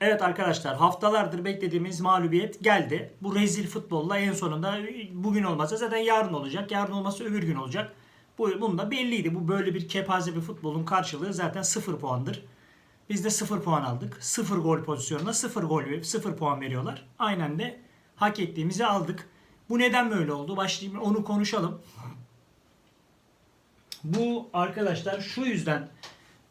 Evet arkadaşlar haftalardır beklediğimiz mağlubiyet geldi. Bu rezil futbolla en sonunda bugün olmazsa zaten yarın olacak. Yarın olmazsa öbür gün olacak. Bu, bunun da belliydi. Bu böyle bir kepaze bir futbolun karşılığı zaten 0 puandır. Biz de 0 puan aldık. 0 gol pozisyonuna 0 gol ve 0 puan veriyorlar. Aynen de hak ettiğimizi aldık. Bu neden böyle oldu? Başlayayım onu konuşalım. Bu arkadaşlar şu yüzden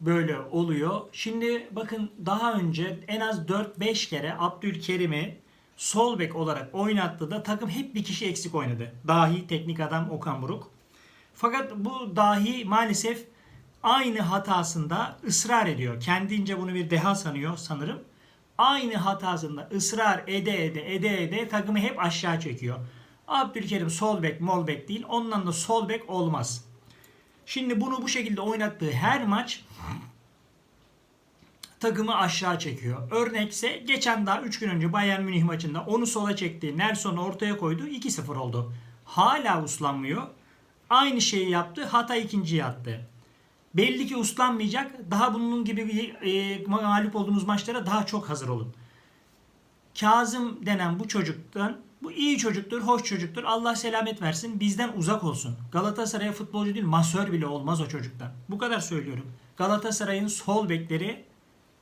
böyle oluyor. Şimdi bakın daha önce en az 4-5 kere Abdülkerim'i sol bek olarak oynattı da takım hep bir kişi eksik oynadı. Dahi teknik adam Okan Buruk. Fakat bu dahi maalesef aynı hatasında ısrar ediyor. Kendince bunu bir deha sanıyor sanırım. Aynı hatasında ısrar ede ede ede ede takımı hep aşağı çekiyor. Abdülkerim sol bek mol bek değil. Ondan da sol bek olmaz. Şimdi bunu bu şekilde oynattığı her maç takımı aşağı çekiyor. Örnekse geçen daha 3 gün önce Bayern Münih maçında onu sola çekti. Nelson'u ortaya koydu. 2-0 oldu. Hala uslanmıyor. Aynı şeyi yaptı. Hata ikinciye attı. Belli ki uslanmayacak. Daha bunun gibi bir e, mağlup olduğumuz maçlara daha çok hazır olun. Kazım denen bu çocuktan bu iyi çocuktur, hoş çocuktur. Allah selamet versin. Bizden uzak olsun. Galatasaray'a futbolcu değil, masör bile olmaz o çocuktan. Bu kadar söylüyorum. Galatasaray'ın sol bekleri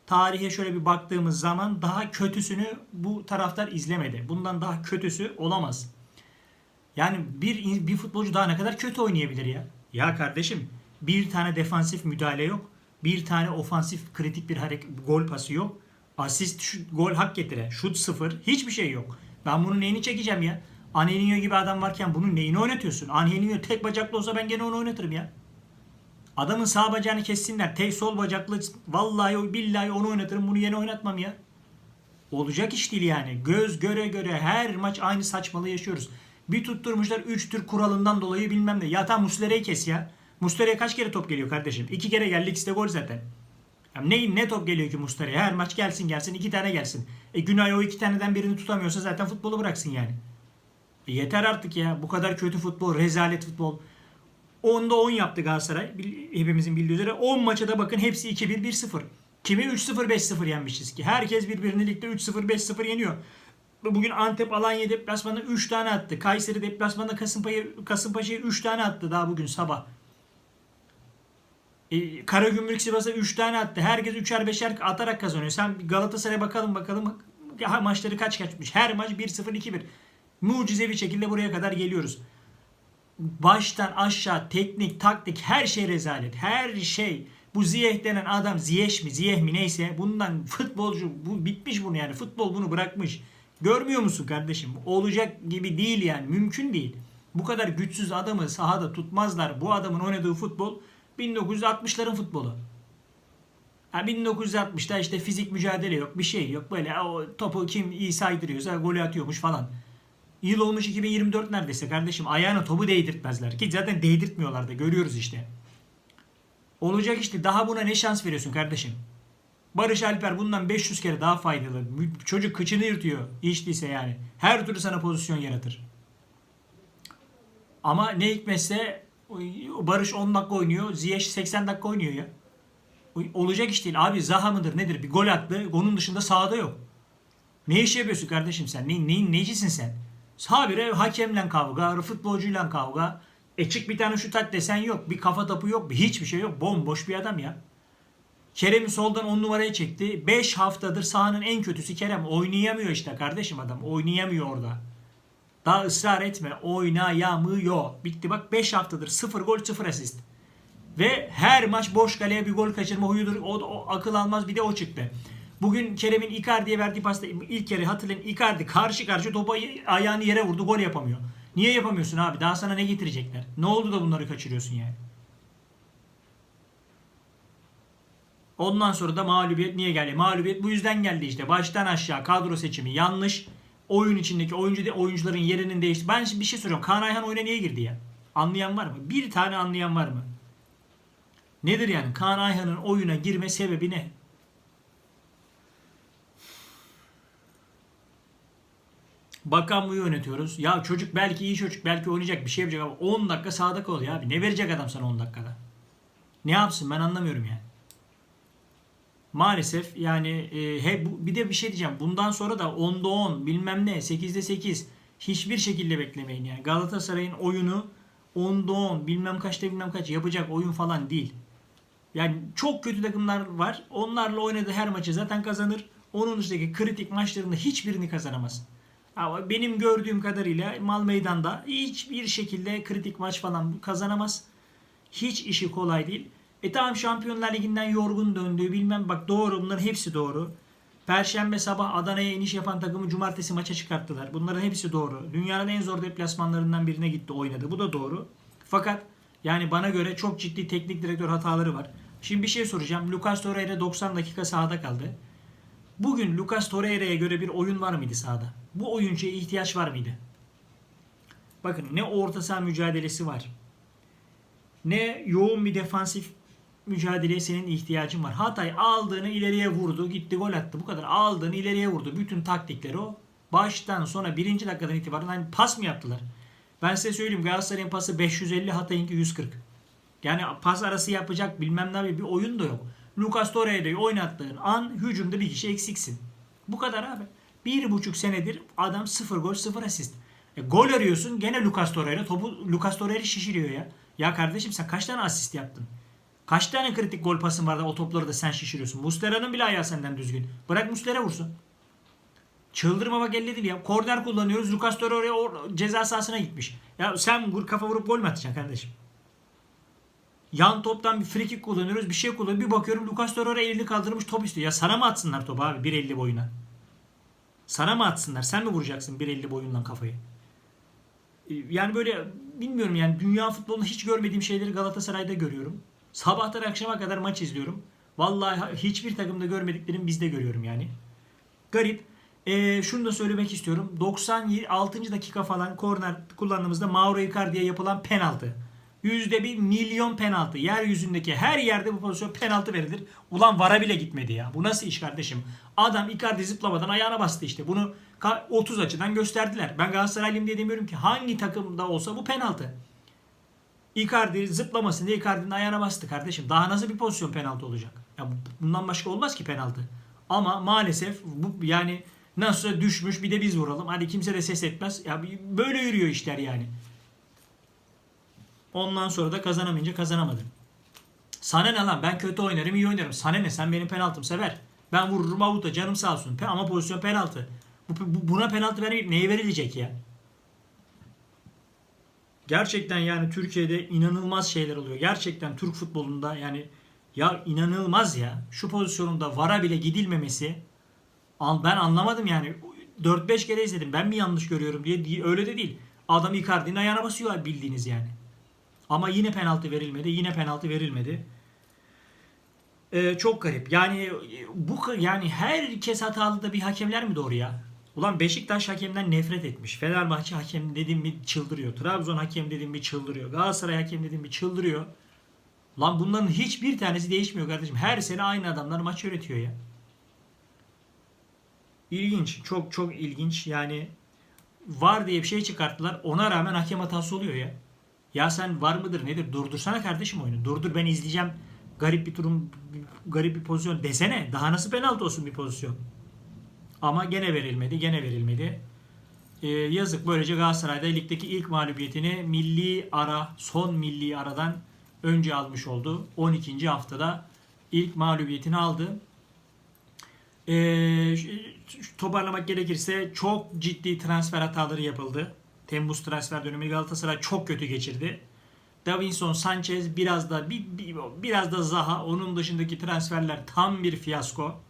tarihe şöyle bir baktığımız zaman daha kötüsünü bu taraftar izlemedi. Bundan daha kötüsü olamaz. Yani bir bir futbolcu daha ne kadar kötü oynayabilir ya? Ya kardeşim bir tane defansif müdahale yok. Bir tane ofansif kritik bir hareket gol pası yok. Asist şut, gol hak getire. Şut sıfır. Hiçbir şey yok. Ben bunun neyini çekeceğim ya? Angelinho gibi adam varken bunun neyini oynatıyorsun? Angelinho tek bacaklı olsa ben gene onu oynatırım ya. Adamın sağ bacağını kessinler. Tek sol bacaklı vallahi billahi onu oynatırım. Bunu yine oynatmam ya. Olacak iş değil yani. Göz göre göre her maç aynı saçmalığı yaşıyoruz. Bir tutturmuşlar 3 tür kuralından dolayı bilmem ne. Ya tam Muslera'yı kes ya. Muslera'ya kaç kere top geliyor kardeşim? İki kere geldi ikisi de gol zaten. Ya ne, ne top geliyor ki Muslera'ya? Her maç gelsin gelsin iki tane gelsin. E Günay o iki taneden birini tutamıyorsa zaten futbolu bıraksın yani. E yeter artık ya. Bu kadar kötü futbol, rezalet futbol. 10'da 10 yaptı Galatasaray. Hepimizin bildiği üzere. 10 maça da bakın hepsi 2-1, 1-0. Kimi 3-0, 5-0 yenmişiz ki. Herkes birbirini ligde 3-0, 5-0 yeniyor. Bugün Antep Alanya deplasmanına 3 tane attı. Kayseri deplasmanında Kasımpaşa'ya Kasımpaşa'ya 3 tane attı daha bugün sabah. E, Karagümrük Sivas'a 3 tane attı. Herkes 3'er 5'er atarak kazanıyor. Sen Galatasaray'a bakalım bakalım ha, maçları kaç kaçmış. Her maç 1-0 2-1. Mucizevi şekilde buraya kadar geliyoruz. Baştan aşağı teknik, taktik her şey rezalet. Her şey. Bu Ziyeh denen adam Ziyech mi Ziyeh mi neyse bundan futbolcu bu bitmiş bunu yani. Futbol bunu bırakmış. Görmüyor musun kardeşim? Olacak gibi değil yani. Mümkün değil. Bu kadar güçsüz adamı sahada tutmazlar. Bu adamın oynadığı futbol 1960'ların futbolu. Ha 1960'da işte fizik mücadele yok, bir şey yok. Böyle o topu kim iyi saydırıyorsa golü atıyormuş falan. Yıl olmuş 2024 neredeyse kardeşim. Ayağına topu değdirtmezler. Ki zaten değdirtmiyorlar da görüyoruz işte. Olacak işte daha buna ne şans veriyorsun kardeşim? Barış Alper bundan 500 kere daha faydalı. Çocuk kıçını yırtıyor. Hiç değilse yani. Her türlü sana pozisyon yaratır. Ama ne hikmetse Barış 10 dakika oynuyor. Ziyech 80 dakika oynuyor ya. Olacak iş değil. Abi Zaha mıdır nedir? Bir gol attı. Onun dışında sahada yok. Ne iş yapıyorsun kardeşim sen? Ne, neyin necisin sen? Habire hakemle kavga, futbolcuyla kavga. E çık bir tane şut at desen yok. Bir kafa topu yok. Bir hiçbir şey yok. Bomboş bir adam ya. Kerem'i soldan 10 numaraya çekti. 5 haftadır sahanın en kötüsü Kerem. Oynayamıyor işte kardeşim adam. Oynayamıyor orada. Daha ısrar etme. Oynayamıyor. Bitti bak 5 haftadır 0 gol 0 asist. Ve her maç boş kaleye bir gol kaçırma huyudur. O, o akıl almaz bir de o çıktı. Bugün Kerem'in Icardi'ye verdiği pasta ilk kere hatırlayın Icardi karşı karşı topa ayağını yere vurdu gol yapamıyor. Niye yapamıyorsun abi? Daha sana ne getirecekler? Ne oldu da bunları kaçırıyorsun yani? Ondan sonra da mağlubiyet niye geldi? Mağlubiyet bu yüzden geldi işte. Baştan aşağı kadro seçimi yanlış. Oyun içindeki oyuncu de, oyuncuların yerinin değişti. Ben şimdi bir şey soracağım. Kaan Ayhan oyuna niye girdi ya? Anlayan var mı? Bir tane anlayan var mı? Nedir yani? Kaan Ayhan'ın oyuna girme sebebi ne? Bakan mı yönetiyoruz? Ya çocuk belki iyi çocuk belki oynayacak bir şey yapacak ama 10 dakika sağda kalıyor abi. Ne verecek adam sana 10 dakikada? Ne yapsın ben anlamıyorum yani. Maalesef yani e, he, bu, bir de bir şey diyeceğim. Bundan sonra da 10'da 10 bilmem ne 8'de 8 hiçbir şekilde beklemeyin yani. Galatasaray'ın oyunu 10'da 10 bilmem kaçta bilmem kaç yapacak oyun falan değil. Yani çok kötü takımlar var. Onlarla oynadığı her maçı zaten kazanır. Onun dışındaki kritik maçlarında hiçbirini kazanamaz. Ama benim gördüğüm kadarıyla Mal Meydan'da hiçbir şekilde kritik maç falan kazanamaz. Hiç işi kolay değil. E tamam Şampiyonlar Ligi'nden yorgun döndüğü bilmem bak doğru bunların hepsi doğru. Perşembe sabah Adana'ya iniş yapan takımı cumartesi maça çıkarttılar. Bunların hepsi doğru. Dünyanın en zor deplasmanlarından birine gitti oynadı. Bu da doğru. Fakat yani bana göre çok ciddi teknik direktör hataları var. Şimdi bir şey soracağım. Lucas Torreira 90 dakika sahada kaldı. Bugün Lucas Torreira'ya göre bir oyun var mıydı sahada? Bu oyuncuya ihtiyaç var mıydı? Bakın ne orta saha mücadelesi var. Ne yoğun bir defansif mücadeleye senin ihtiyacın var. Hatay aldığını ileriye vurdu. Gitti gol attı. Bu kadar. Aldığını ileriye vurdu. Bütün taktikleri o. Baştan sona birinci dakikadan itibaren hani pas mı yaptılar? Ben size söyleyeyim Galatasaray'ın pası 550 Hatay'ınki 140. Yani pas arası yapacak bilmem ne bir oyun da yok. Lucas Torreira'yı oynattığın an hücumda bir kişi eksiksin. Bu kadar abi. Bir buçuk senedir adam sıfır gol sıfır asist. E, gol arıyorsun gene Lucas Torreira topu Lucas Torreira şişiriyor ya. Ya kardeşim sen kaç tane asist yaptın? Kaç tane kritik gol pasın var da o topları da sen şişiriyorsun. Muslera'nın bile ayağı senden düzgün. Bırak Muslera vursun. Çıldırma bak elle değil ya. Korner kullanıyoruz. Lucas Torreira or- ceza sahasına gitmiş. Ya sen kafa vurup gol mü atacaksın kardeşim? Yan toptan bir free kullanıyoruz. Bir şey kullanıyoruz. Bir bakıyorum Lucas Torreira elini kaldırmış top istiyor. Ya sana mı atsınlar topu abi 1.50 boyuna? Sana mı atsınlar? Sen mi vuracaksın 1.50 boyundan kafayı? Ee, Yani böyle bilmiyorum yani dünya futbolunda hiç görmediğim şeyleri Galatasaray'da görüyorum. Sabahtan akşama kadar maç izliyorum. Vallahi hiçbir takımda görmediklerimi bizde görüyorum yani. Garip. Ee, şunu da söylemek istiyorum. 96. dakika falan korner kullandığımızda Mauro Icardi'ye yapılan penaltı. Yüzde bir milyon penaltı. Yeryüzündeki her yerde bu pozisyon penaltı verilir. Ulan vara bile gitmedi ya. Bu nasıl iş kardeşim? Adam Icardi zıplamadan ayağına bastı işte. Bunu ka- 30 açıdan gösterdiler. Ben Galatasaraylıyım diye demiyorum ki. Hangi takımda olsa bu penaltı. Icardi zıplamasın diye Icardi'nin ayağına bastı kardeşim. Daha nasıl bir pozisyon penaltı olacak? Ya bu- bundan başka olmaz ki penaltı. Ama maalesef bu yani nasıl düşmüş bir de biz vuralım. Hadi kimse de ses etmez. Ya böyle yürüyor işler yani. Ondan sonra da kazanamayınca kazanamadım. Sana ne lan ben kötü oynarım iyi oynarım. Sana ne sen benim penaltım sever. Ben vururum avuta canım sağ olsun. Ama pozisyon penaltı. Bu, bu- buna penaltı vermeyip neye verilecek ya? Gerçekten yani Türkiye'de inanılmaz şeyler oluyor. Gerçekten Türk futbolunda yani ya inanılmaz ya. Şu pozisyonunda vara bile gidilmemesi ben anlamadım yani. 4-5 kere izledim. Ben mi yanlış görüyorum diye öyle de değil. Adam Icardi'nin ayağına basıyor bildiğiniz yani. Ama yine penaltı verilmedi. Yine penaltı verilmedi. Ee, çok garip. Yani e, bu yani herkes hatalı da bir hakemler mi doğru ya? Ulan Beşiktaş hakemden nefret etmiş. Fenerbahçe hakem dediğim mi çıldırıyor. Trabzon hakem dediğim mi çıldırıyor. Galatasaray hakem dediğim mi çıldırıyor. Lan bunların hiçbir tanesi değişmiyor kardeşim. Her sene aynı adamlar maç yönetiyor ya. İlginç. Çok çok ilginç. Yani var diye bir şey çıkarttılar. Ona rağmen hakem hatası oluyor ya. Ya sen var mıdır nedir? Durdursana kardeşim oyunu. Durdur ben izleyeceğim. Garip bir durum, garip bir pozisyon desene. Daha nasıl penaltı olsun bir pozisyon? Ama gene verilmedi, gene verilmedi. Ee, yazık böylece Galatasaray'da ligdeki ilk mağlubiyetini milli ara, son milli aradan önce almış oldu. 12. haftada ilk mağlubiyetini aldı. Ee, toparlamak gerekirse çok ciddi transfer hataları yapıldı. Temmuz transfer dönemi Galatasaray çok kötü geçirdi. Davinson Sanchez biraz da bir, bir- biraz da Zaha onun dışındaki transferler tam bir fiyasko.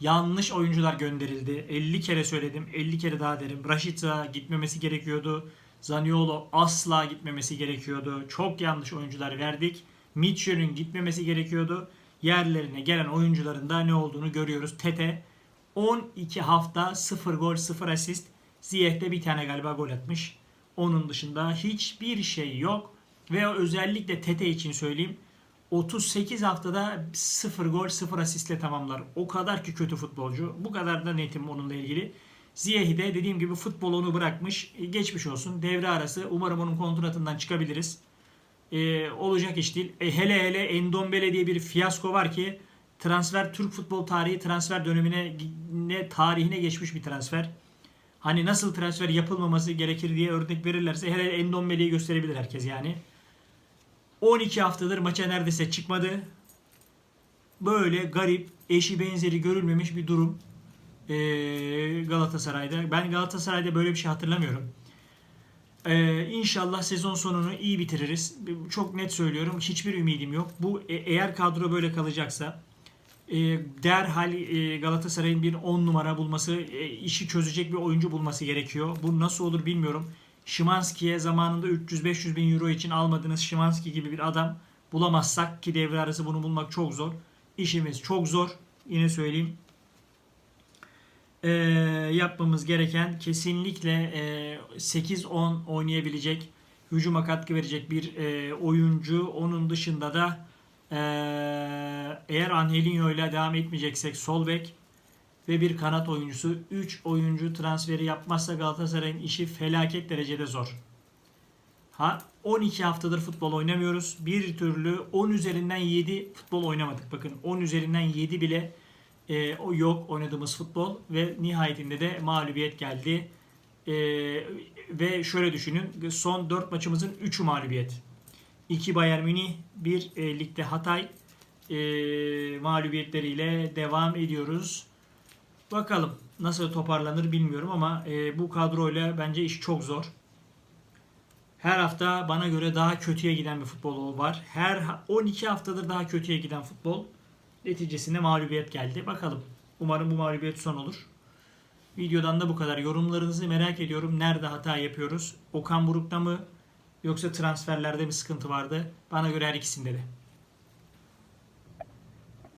Yanlış oyuncular gönderildi. 50 kere söyledim, 50 kere daha derim. Rashica gitmemesi gerekiyordu. Zaniolo asla gitmemesi gerekiyordu. Çok yanlış oyuncular verdik. Mitchell'ün gitmemesi gerekiyordu. Yerlerine gelen oyuncuların da ne olduğunu görüyoruz. Tete 12 hafta 0 gol 0 asist. Ziyeh de bir tane galiba gol atmış. Onun dışında hiçbir şey yok. Ve özellikle Tete için söyleyeyim. 38 haftada 0 gol 0 asistle tamamlar. O kadar ki kötü futbolcu. Bu kadar da netim onunla ilgili. Ziyeh'i de dediğim gibi futbol onu bırakmış. E, Geçmiş olsun. Devre arası. Umarım onun kontratından çıkabiliriz. E, olacak iş değil. E, hele hele Endombele diye bir fiyasko var ki transfer Türk futbol tarihi transfer dönemine ne tarihine geçmiş bir transfer. Hani nasıl transfer yapılmaması gerekir diye örnek verirlerse hele Endombele'yi gösterebilir herkes yani. 12 haftadır maça neredeyse çıkmadı. Böyle garip, eşi benzeri görülmemiş bir durum ee, Galatasaray'da. Ben Galatasaray'da böyle bir şey hatırlamıyorum. Ee, inşallah sezon sonunu iyi bitiririz. Çok net söylüyorum. Hiçbir ümidim yok. Bu e- eğer kadro böyle kalacaksa e, derhal e, Galatasaray'ın bir 10 numara bulması, e, işi çözecek bir oyuncu bulması gerekiyor. Bu nasıl olur bilmiyorum. Şimanski'ye zamanında 300-500 bin euro için almadığınız Şimanski gibi bir adam bulamazsak ki devre arası bunu bulmak çok zor. İşimiz çok zor. Yine söyleyeyim. Ee, yapmamız gereken kesinlikle e, 8-10 oynayabilecek, hücuma katkı verecek bir e, oyuncu. Onun dışında da e, eğer Angelinho ile devam etmeyeceksek sol bek ve bir kanat oyuncusu 3 oyuncu transferi yapmazsa Galatasaray'ın işi felaket derecede zor. Ha 12 haftadır futbol oynamıyoruz. Bir türlü 10 üzerinden 7 futbol oynamadık. Bakın 10 üzerinden 7 bile e, o yok oynadığımız futbol ve nihayetinde de mağlubiyet geldi. E, ve şöyle düşünün son 4 maçımızın 3'ü mağlubiyet. 2 Bayern Münih, 1 e, ligde Hatay e, mağlubiyetleriyle devam ediyoruz. Bakalım nasıl toparlanır bilmiyorum ama e, bu kadroyla bence iş çok zor. Her hafta bana göre daha kötüye giden bir futbol var. Her 12 haftadır daha kötüye giden futbol. Neticesinde mağlubiyet geldi. Bakalım. Umarım bu mağlubiyet son olur. Videodan da bu kadar. Yorumlarınızı merak ediyorum. Nerede hata yapıyoruz? Okan Buruk'ta mı? Yoksa transferlerde mi sıkıntı vardı? Bana göre her ikisinde de.